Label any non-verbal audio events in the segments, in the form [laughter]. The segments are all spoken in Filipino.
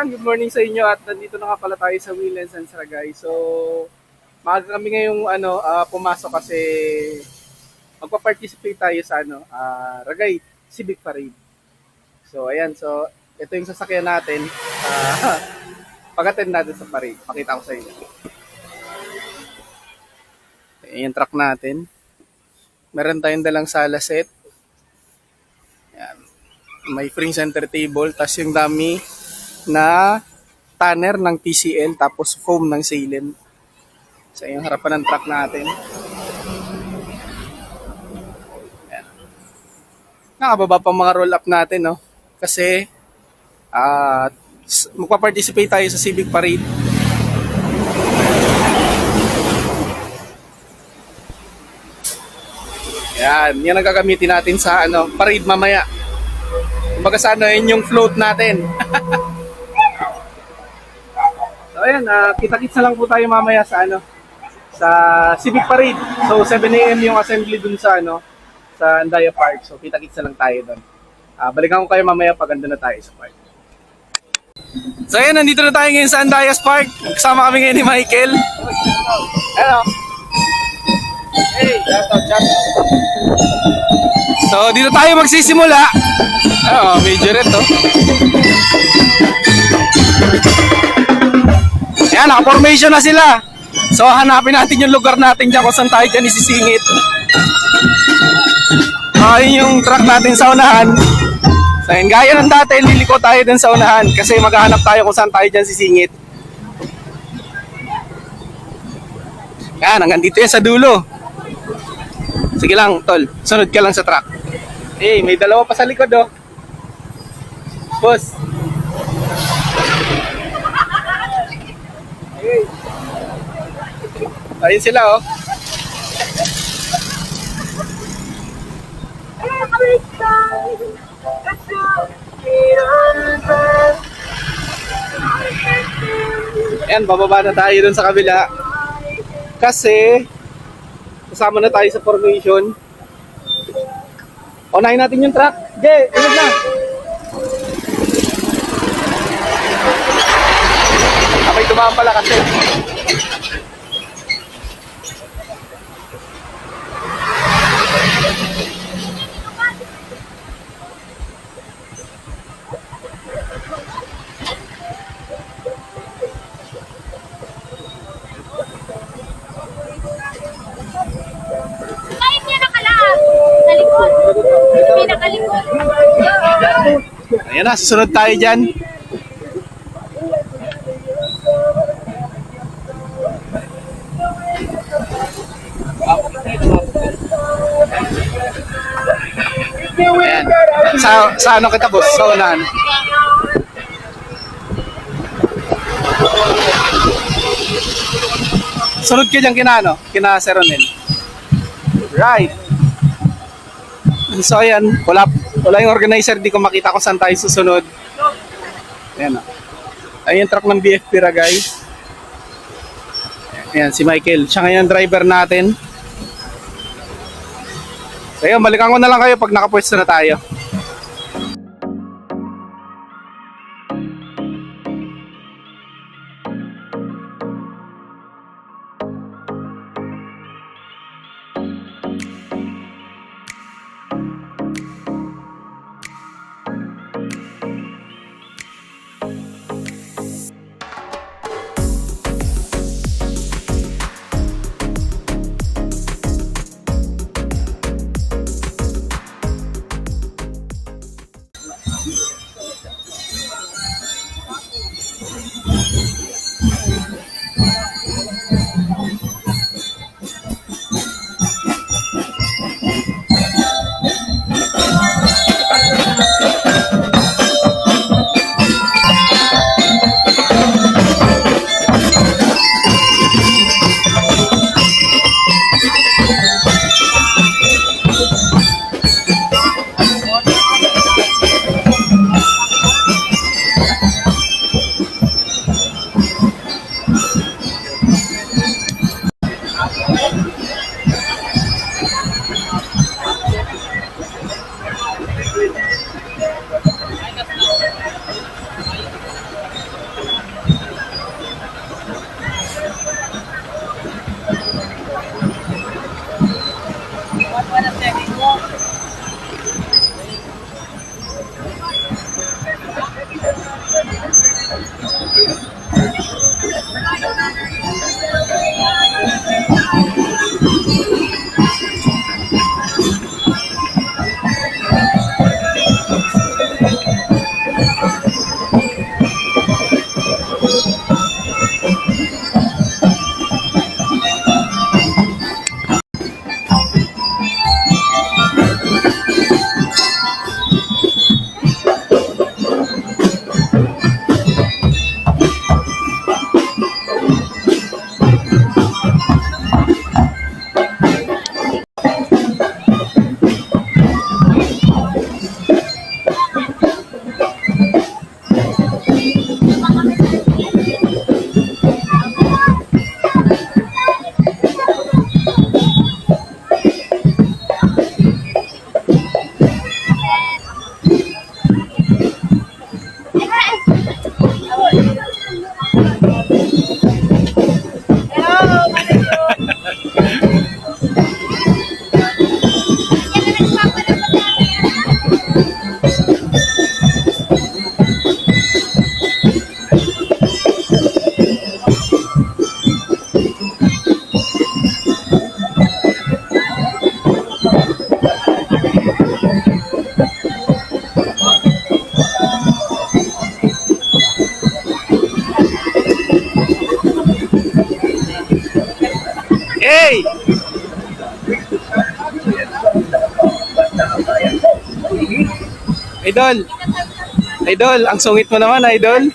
Yan, good morning sa inyo at nandito na nga pala tayo sa Willens and Saragay. So, maaga kami ngayong ano, ah, pumasok kasi magpa-participate tayo sa ano, ah, Ragay Civic Parade. So, ayan. So, ito yung sasakyan natin. Ah, [laughs] pag-attend natin sa parade. Pakita ko sa inyo. Ayan yung truck natin. Meron tayong dalang sala set. Ayan. May free center table. Tapos yung dami na tanner ng TCL tapos foam ng Salem. Sa yung harapan ng truck natin. Ayan. Nakababa pa mga roll up natin, no? Kasi s- magpa-participate tayo sa Civic Parade. Yan, yan ang gagamitin natin sa ano, parade mamaya. Kumbaga sa ano, yun yung float natin. [laughs] so ayan, ah, kita-kits na lang po tayo mamaya sa ano, sa Civic Parade. So 7 AM yung assembly dun sa ano, sa Andaya Park. So kita-kits na lang tayo dun. Ah, balikan ko kayo mamaya pag andun na tayo sa park. So ayan, nandito na tayo ngayon sa Andayas Park. Kasama kami ngayon ni Michael. Hello. Hey, shout out, shout out. So, dito tayo magsisimula. Oo, medyo red to. Ayan, naka-formation na sila. So, hanapin natin yung lugar natin dyan kung saan tayo dyan isisingit. Ah, yun yung truck natin sa unahan. So, yun, gaya ng dati, liliko tayo dun sa unahan kasi maghahanap tayo kung saan tayo dyan sisingit. Yan, hanggang dito yan sa dulo. Sige lang, tol. Sunod ka lang sa truck. Eh, may dalawa pa sa likod, oh. Boss. Ayun sila, oh. Ayan, bababa na tayo dun sa kabila. Kasi, kasama na tayo sa formation. Unahin natin yung truck. Jay, unod na. Abay, dumaan pala kasi. Ayan na, susunod tayo dyan. Ayan. Sa, sa ano kita boss? Sa unahan. Sunod ka dyan kina ano? Kina Sir Ronel. Right. So ayan, wala, wala yung organizer, di ko makita kung saan tayo susunod. Ayan o. Ayan yung truck ng BFP ra guys. Ayan, si Michael. Siya ngayon ang driver natin. So ayan, balikan ko na lang kayo pag nakapwesto na tayo. Idol! Idol, ang sungit mo naman, Idol.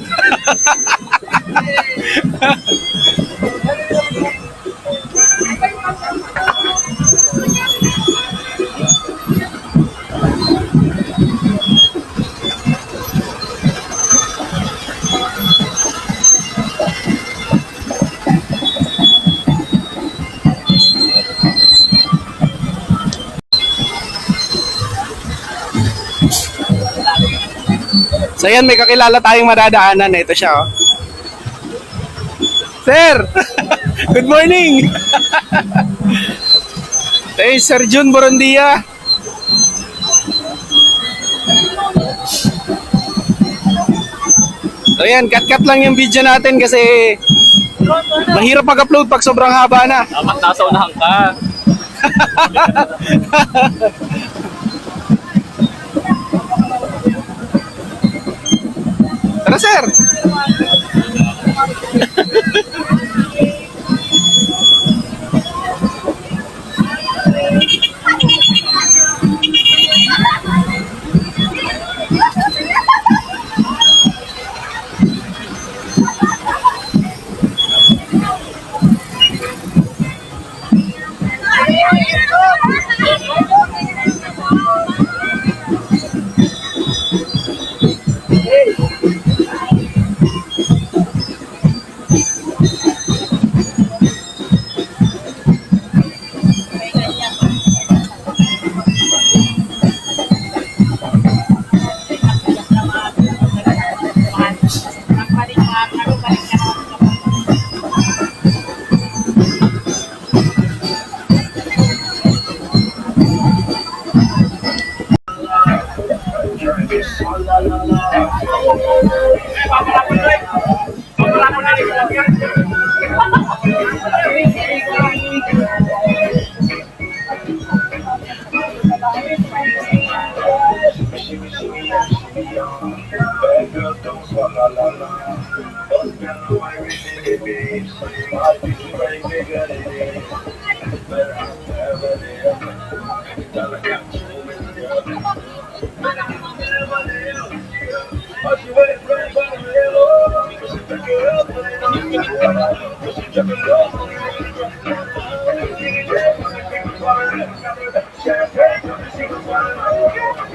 So yan, may kakilala tayong madadaanan. Ito siya, oh. Sir! [laughs] Good morning! [laughs] Yung Sir Jun Borondia. So yan, cut-cut lang yung video natin kasi mahirap mag-upload pag sobrang haba na. Dapat nasa unahan ka. [laughs] Tara, sir! [laughs] Champagne,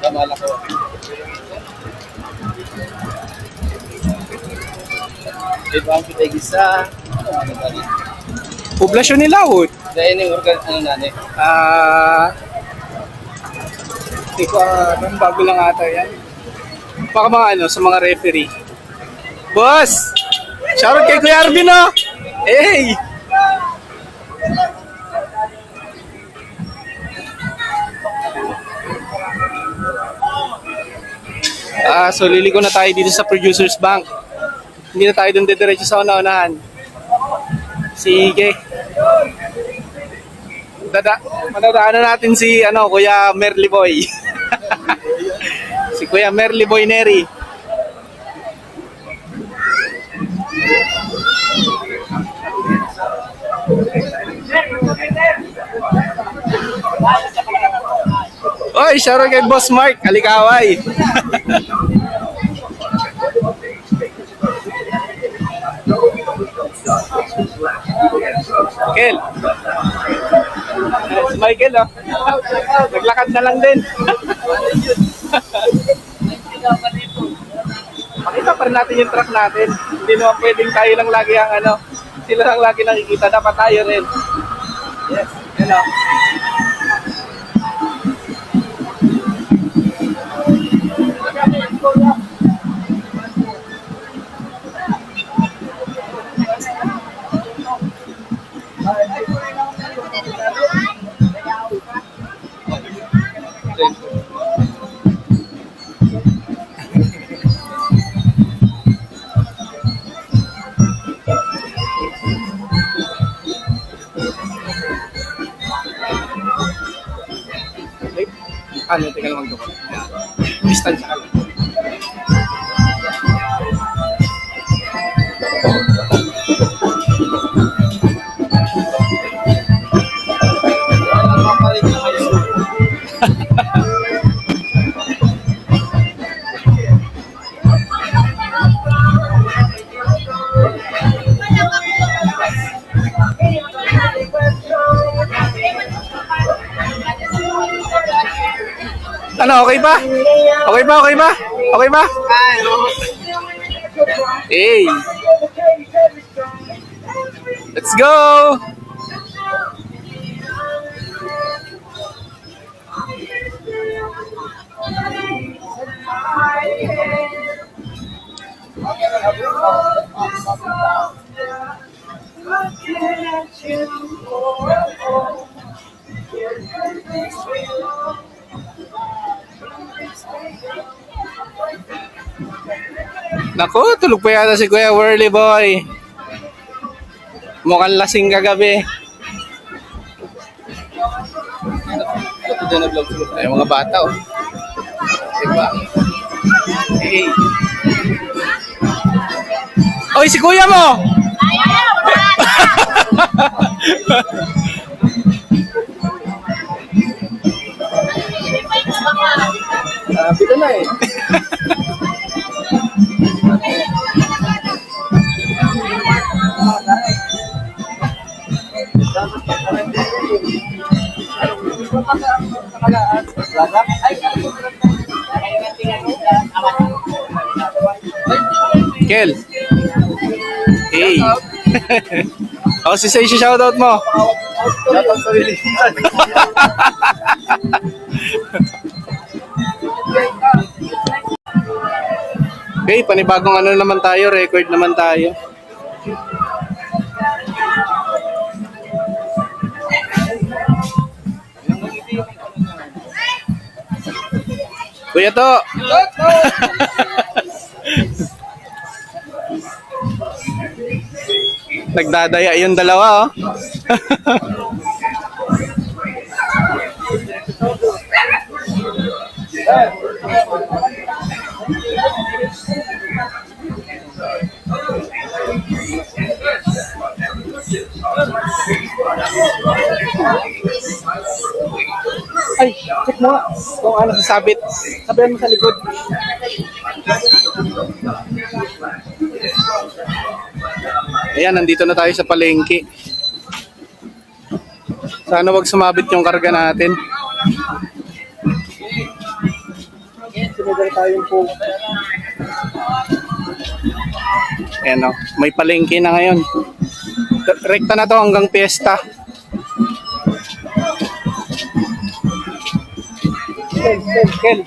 Tama lang ko. Ito ang kita gisa. Ano ba rin? Poblasyon nila, oh. Dahil yung organ, ano na, eh. Ah... Hindi ko alam, bago lang ata yan. Baka mga ano, sa mga referee. Boss! Shoutout kay Kuya Arvin, oh! Hey! Ah, so liliko na tayo dito sa Producers Bank. Hindi na tayo dun didiretso sa una-unahan. Sige. Dada, madadaanan natin si ano, Kuya Merly Boy. [laughs] si Kuya Merly Boy Neri. Oy, shoutout kay Boss Mark, Alikaway. [laughs] Kel. Si Michael, oh. Naglakad na lang din. Pakita pa rin natin yung truck natin. Hindi naman pwedeng tayo lang lagi ang ano. Sila lang lagi nakikita. Dapat tayo rin. Yes. Yan oh. Wait. Ano, tingnan lang magdukot. Distance ka lang. Ano, okay ba? Okay ba, okay ba? Okay ba? Hey! Let's go! Naku, tulog pa yata si Kuya Whirly Boy. Mukhang lasing kagabi. Ito na vlog ko. Ay, mga bata, oh. Diba? Hey. Oy, si kuya mo! Ah, pito na eh. Kel. Hey. Ako [laughs] si Say, shoutout mo. Dapat sa rilisan. [laughs] Okay, panibagong ano naman tayo, record naman tayo. Kuya to. Nagdadaya yung dalawa, oh. [laughs] Ay, check mo nga kung ano sasabit. Sabihan mo sa likod. Ayan, nandito na tayo sa palengke. Sana wag sumabit yung karga natin. Sinadal tayong po. Ayan o, may palengke na ngayon. rekta na to hanggang piyesta. Kel, kel, kel,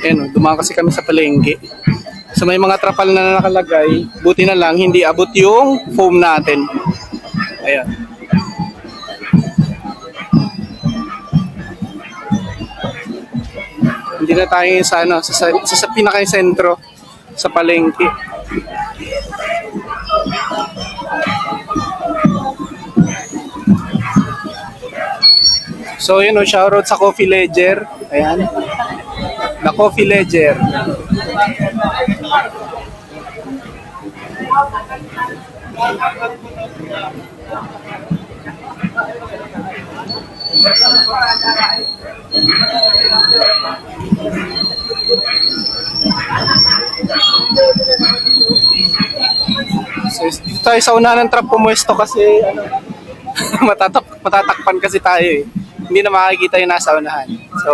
kel. Dumaan kasi kami sa palengke. So may mga trapal na nakalagay. Buti na lang, hindi abot yung foam natin. Ayan. Hindi na tayo sa, ano, sa, sa, sa, sa pinaka-sentro sa palengke. So yun o, shoutout sa Coffee Ledger. Ayan. The Coffee Ledger. So, dito tayo sa una ng trap pumuesto kasi ano, [laughs] matatak matatakpan kasi tayo eh. Hindi na makikita yung nasa unahan. So,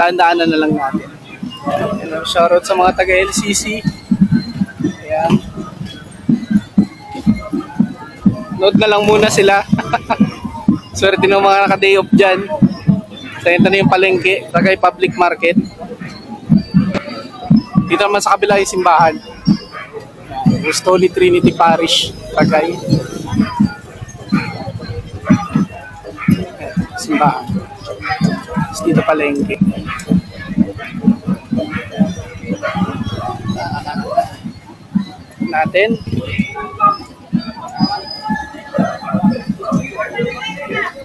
daan-daanan na lang natin. Hello, shoutout sa mga taga LCC. Ayan. Load na lang muna sila. [laughs] Swerte ng mga naka-day off dyan. Sa ito na yung palengke, Tagay Public Market. Dito naman sa kabila yung simbahan. Holy Trinity Parish, Tagay. Simbahan. Tapos dito palengke. Natin.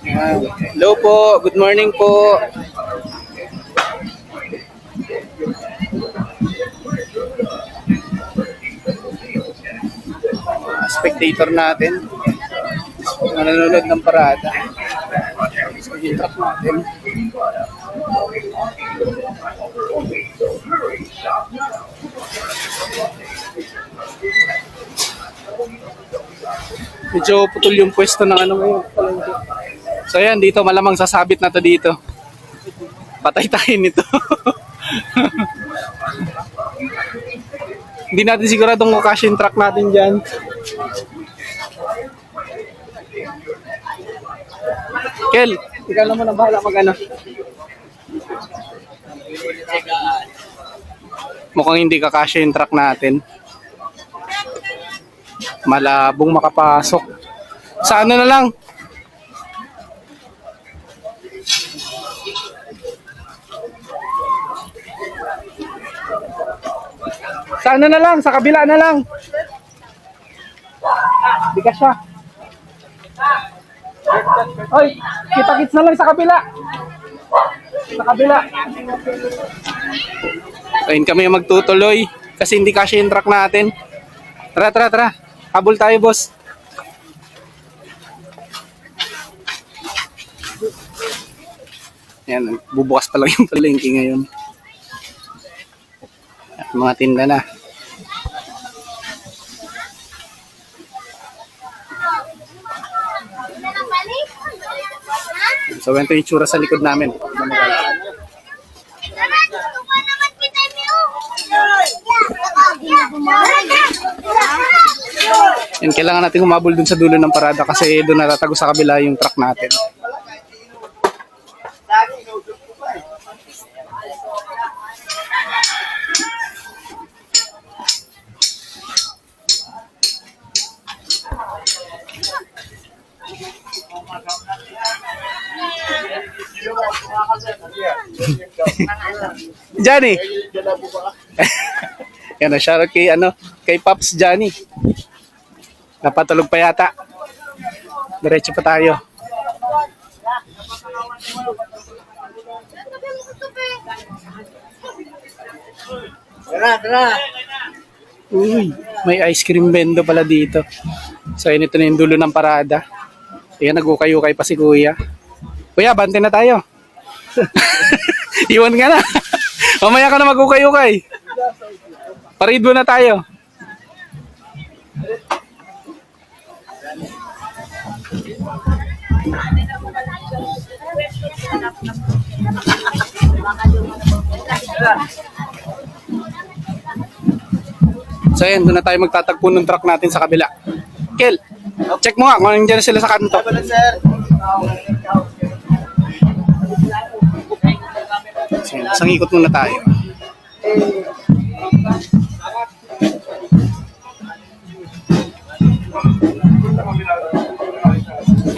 Yan. Hello po, good morning po. Spectator natin. Nanonood ng parada. Truck natin. Medyo putol yung pwesto ng ano ngayon. So ayan, dito malamang sasabit na to dito. Patay tayo nito. [laughs] Hindi natin siguradong makasya yung truck natin dyan. Kel, ikaw naman ang bahala mag ano. Mukhang hindi kakasya yung truck natin. Malabong makapasok. Sa ano na lang? Sa ano na lang? Sa kabila na lang. Ka siya. Oy, kita-kits na lang sa kabila. Sa kabila. Ayun kami yung magtutuloy kasi hindi kasi yung truck natin. Tara, tara, tara. Habol tayo, boss. Yan, bubukas pa lang yung palengke ngayon. At mga tinda na. So, ganito yung tsura sa likod namin. Yan, kailangan natin humabol dun sa dulo ng parada kasi doon natatago sa kabila yung truck natin. Johnny! [laughs] Yan na, shoutout kay, ano, kay Pops Johnny. Napatulog pa yata. Diretso pa tayo. Tara, tara. Uy, may ice cream bendo pala dito. So, yun ito na yung dulo ng parada. Ayan, nag-ukay-ukay pa si Kuya. Kuya, bante na tayo. [laughs] Iwan ka na. [laughs] Mamaya ka na mag-ukay-ukay. Paridbo na tayo. So ayan, doon na tayo magtatagpo ng truck natin sa kabila. Kel, check mo nga kung nandiyan sila sa kanto. sir. So, isang ikot muna tayo.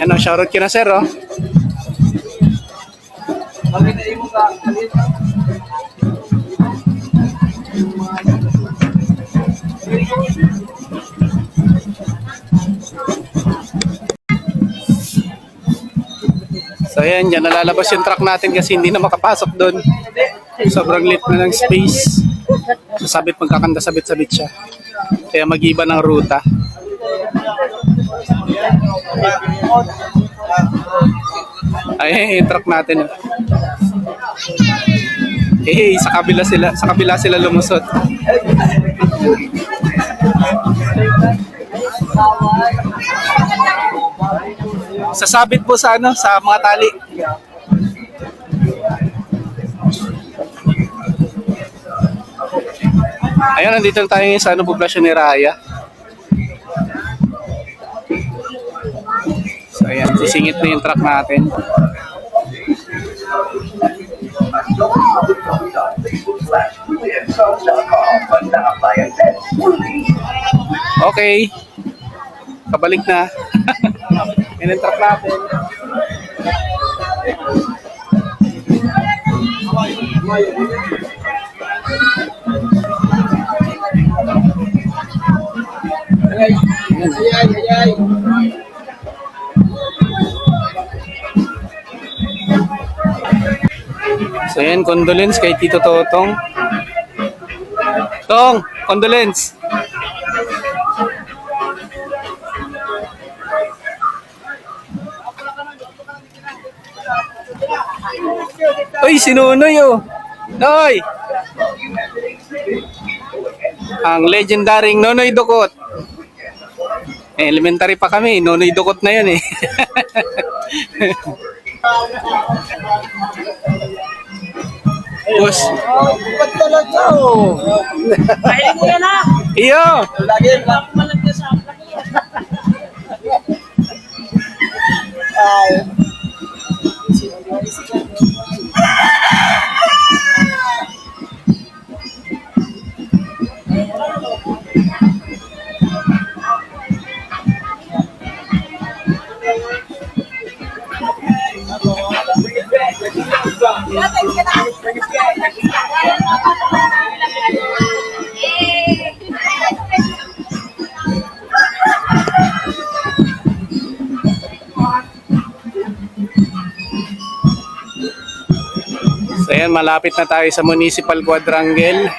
Ano, shoutout ka na sir, oh. So ayan, dyan nalalabas yung truck natin kasi hindi na makapasok doon. Sobrang lit na ng space. Sabit magkakanda sabit-sabit siya. Kaya mag-iba ng ruta. Ay, yung truck natin. Eh, sa kabila sila, sa kabila sila lumusot. Sasabit po sa ano, sa mga tali. Ayun, nandito na tayo ngayon sa ano, poblasyon ni Raya. So ayan, sisingit na yung truck natin. Okay. Kabalik na. [laughs] Yan ang truck natin. Ayay, ayay. So yan, condolence kay Tito Totong. Tong, condolence. Uy, sinunoy oh. Noy! Ang legendaring Nonoy Dukot. Eh, elementary pa kami, Nonoy Dukot na yun eh. [laughs] Boss, Ba't talaga oh? Kaya mo yan ah. iyo! Lagi Malagyan [laughs] sa akin. Ay. Malapit na tayo sa Municipal Quadrangle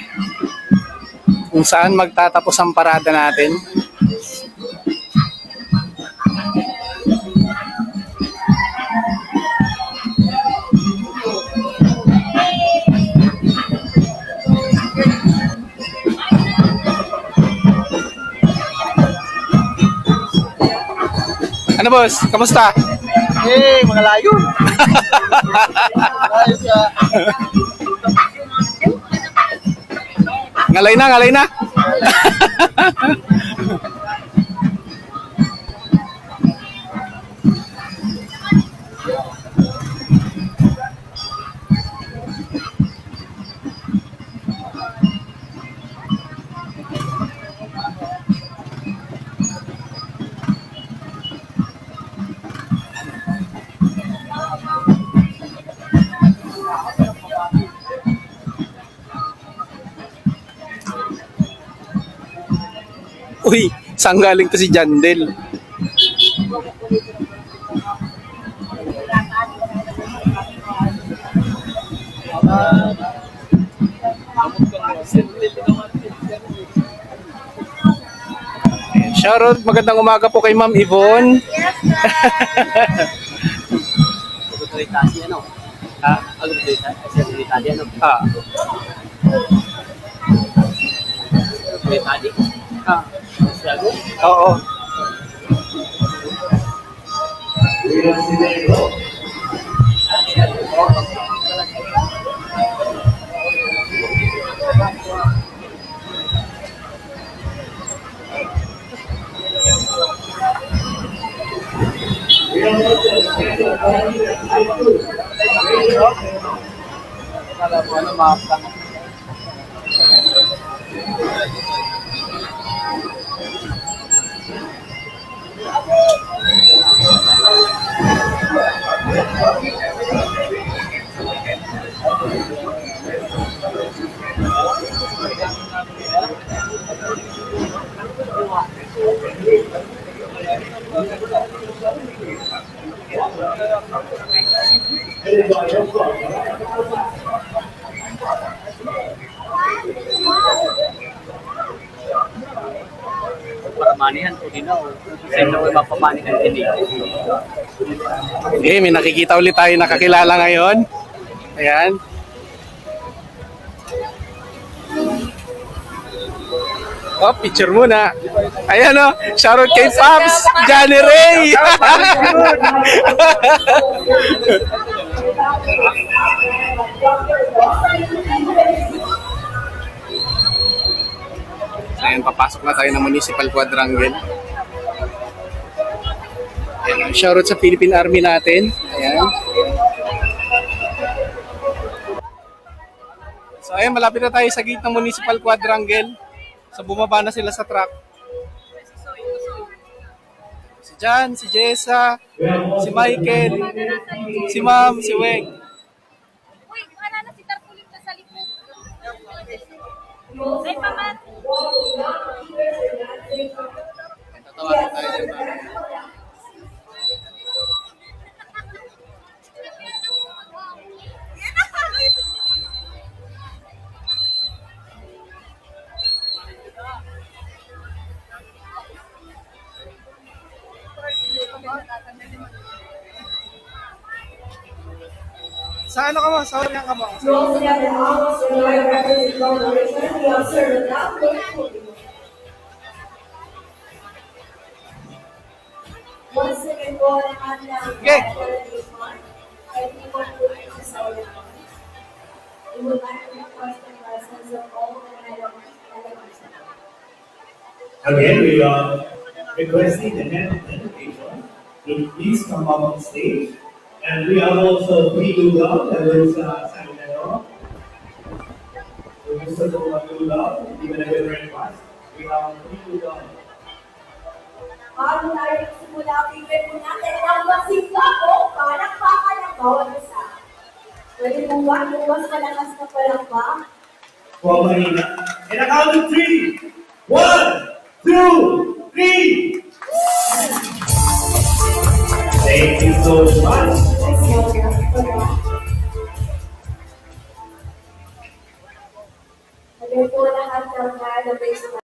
kung saan magtatapos ang parada natin. Ano boss? Kamusta? Eh, mga layon. [laughs] Ngalay na, ngalay na. [laughs] saan galing to si Jandel? Shoutout, magandang umaga po kay Ma'am Yvonne. Agutritasi ano? Ha? Ano? Ah, ah? Oo. Kala mo ano, Para manihan ko din ako. Kasi na may mapamanihan din eh. Okay, may nakikita ulit tayo nakakilala ngayon. Ayan. Oh, picture muna. Ayan o, shoutout kay Pops, Johnny Ray. [laughs] Ayan, papasok na tayo ng Municipal Quadrangle. Shoutout sa Philippine Army natin. Ayan. So ayan, malapit na tayo sa gate ng Municipal Quadrangle. So bumaba na sila sa truck. Si Jan, si Jessa, si Michael, si Ma'am, si Weng. Uy, ano na si Tarpulin na sa likod. Ay, paman. Tatawagan tayo dyan. Sa ano ka mo? Sa Oriang ka mo? Once again po, ang aming Okay. everyone will be decided. We would like to request the presence of all the elements. Again, we are requesting the head of education to please come up on stage. And we have also Lula, that is uh, Saminero. So Mr. Lula, even a bit very fast. We have Lula. Bago tayo simula ang event po natin, ang masigla po, parang baka ng bawat isa. Pwede mong ba, luwas malakas na palakpak? For Marina. And a count of three. One, two, three. Thank you so much. Again po lahat ng mga base